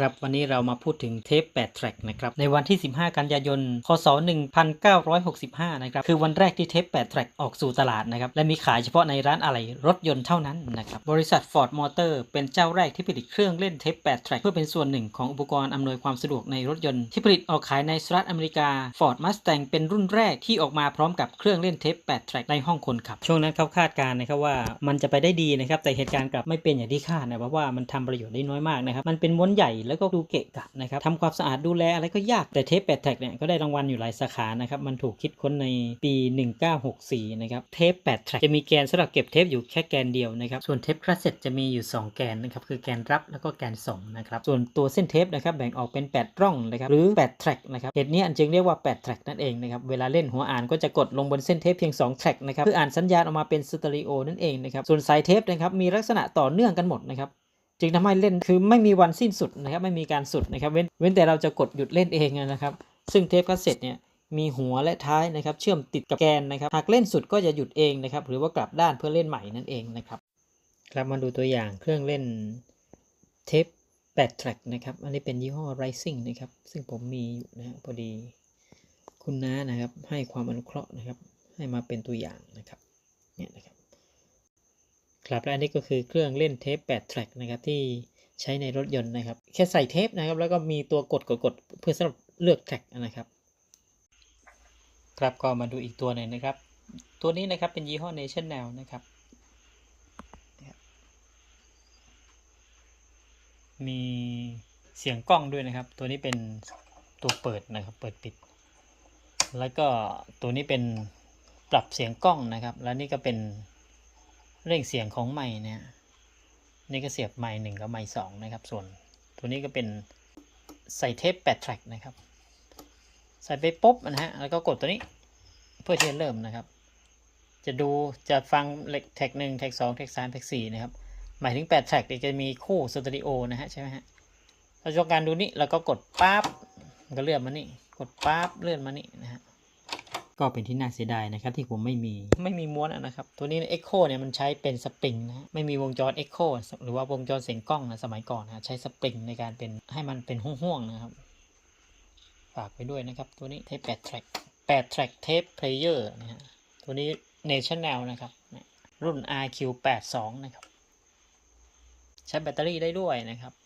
ครับวันนี้เรามาพูดถึงเทป 8 แทร็กนะครับในวันที่ 15 กันยายน คศ 1965 นะครับคือวันแรกที่เทป 8 แทร็กออกสู่ตลาดนะครับและมีขายเฉพาะในร้านอะไหล่รถยนต์เท่านั้นนะครับบริษัท Ford Motor เป็นเจ้าแรกที่ผลิตเครื่องเล่นเทป 8 แทร็กเพื่อเป็นส่วนหนึ่งของอุปกรณ์อำนวยความสะดวกในรถยนต์ที่ผลิตออกขายในสหรัฐอเมริกา Ford Mustang เป็นรุ่นแรกที่ออกมาพร้อมกับเครื่องเล่นเทป 8 แทร็กในห้องคนขับ ช่วงนั้นเขาคาดการณ์นะครับว่ามันจะไปได้ดีนะครับแต่เหตุการณ์กลับไม่เป็นอย่างที่คาดนะเพราะว่ามันทำประโยชน์ได้น้อยมากนะครับมันเป็นม้วนใหญ่แล้วก็ดูเกะกะนะครับทำความสะอาดดูแลอะไรก็ยากแต่เทป8แท็กเนี่ยก็ได้รางวัลอยู่หลายสาขานะครับมันถูกคิดค้นในปี 1964 นะครับเทป8แท็กจะมีแกนสำหรับเก็บเทปอยู่แค่แกนเดียวนะครับส่วนเทปคาสเซ็ตจะมีอยู่ 2 แกนนะครับคือแกนรับแล้วก็แกนส่งนะครับส่วนตัวเส้นเทปนะครับแบ่งออกเป็น 8 ร่องนะครับหรือ8แทร็กนะครับเหตุนี้อันจึงเรียกว่า8แทร็กนั่นเองนะครับเวลาเล่นหัวอ่านก็จะกดลงบนเส้นเทปเพียง2แทร็กนะครับเพื่ออ่านสัญญาณออกมาเป็นสเตอริโอนั่นเองนะครับส่วนสายเทปนะครับมีลักษณะต่อเนื่องกันหมดนะครับ จึงทำให้เล่นคือไม่มีวันสิ้นสุดนะครับไม่มีการสุดนะครับเว้นเว้นแต่เราจะกดหยุดเล่นเองนะครับ ซึ่งเทปคาสเซ็ตเนี่ยมีหัวและท้ายนะครับเชื่อมติดกับแกนนะครับหากเล่นสุดก็จะหยุดเองนะครับหรือว่ากลับด้านเพื่อเล่นใหม่นั่นเองนะครับครับมาดูตัวอย่างเครื่องเล่นเทป8 track นะครับอันนี้เป็นยี่ห้อ Rising นะครับซึ่งผมมีอยู่นะพอดีคุณน้านะครับให้ความอนุเคราะห์นะครับให้มาเป็นตัวอย่างนะครับ ครับและอันนี้ก็คือเครื่องเล่นเทป8 track นะครับที่ใช้ในรถยนต์นะครับ แค่ใส่เทปนะครับ แล้วก็มีตัวกดกดกดเพื่อสำหรับเลือก track นะครับ ครับก็มาดูอีกตัวหนึ่งนะครับ ตัวนี้นะครับเป็นยี่ห้อ National นะครับมีเสียงกล้องด้วยนะครับ ตัวนี้เป็นตัวเปิดนะครับ เปิดปิด แล้วก็ตัวนี้เป็นปรับเสียงกล้องนะครับ แล้วนี่ก็เป็น เร่งเสียงของไม้เนี่ยนี่ก็เสียบไม้หนึ่งกับไม้สองนะครับ ส่วนตัวนี้ก็เป็นใส่เทป8แทร็กนะครับ ใส่ไปปุ๊บนะฮะแล้วก็กดตัวนี้เพื่อที่จะเริ่มนะครับ จะดูจะฟังเล็กแท็กหนึ่งแท็กสองแท็กสามแท็กสี่นะครับหมายถึง8แทร็กจะมีคู่สเตอริโอนะฮะใช่ไหมฮะเราจะการดูนี่เราก็กดปั๊บก็เลื่อนมานี่กดปั๊บเลื่อนมานี่นะฮะ ก็เป็นที่น่าเสียดายนะครับที่ผมไม่มีไม่มีม้วนอะนะครับ ตัวนี้ Echo เนี่ยมันใช้เป็นสปริงนะไม่มีวงจร Echo หรือว่าวงจรเสียงกล้องนะสมัยก่อนนะใช้สปริงในการเป็นให้มันเป็นห่วงๆนะครับ ฝากไปด้วยนะครับ ตัวนี้เทป8 track 8 track tape player นะฮะตัวนี้ National นะครับ รุ่น RQ82 นะครับ ใช้แบตเตอรี่ได้ด้วยนะครับ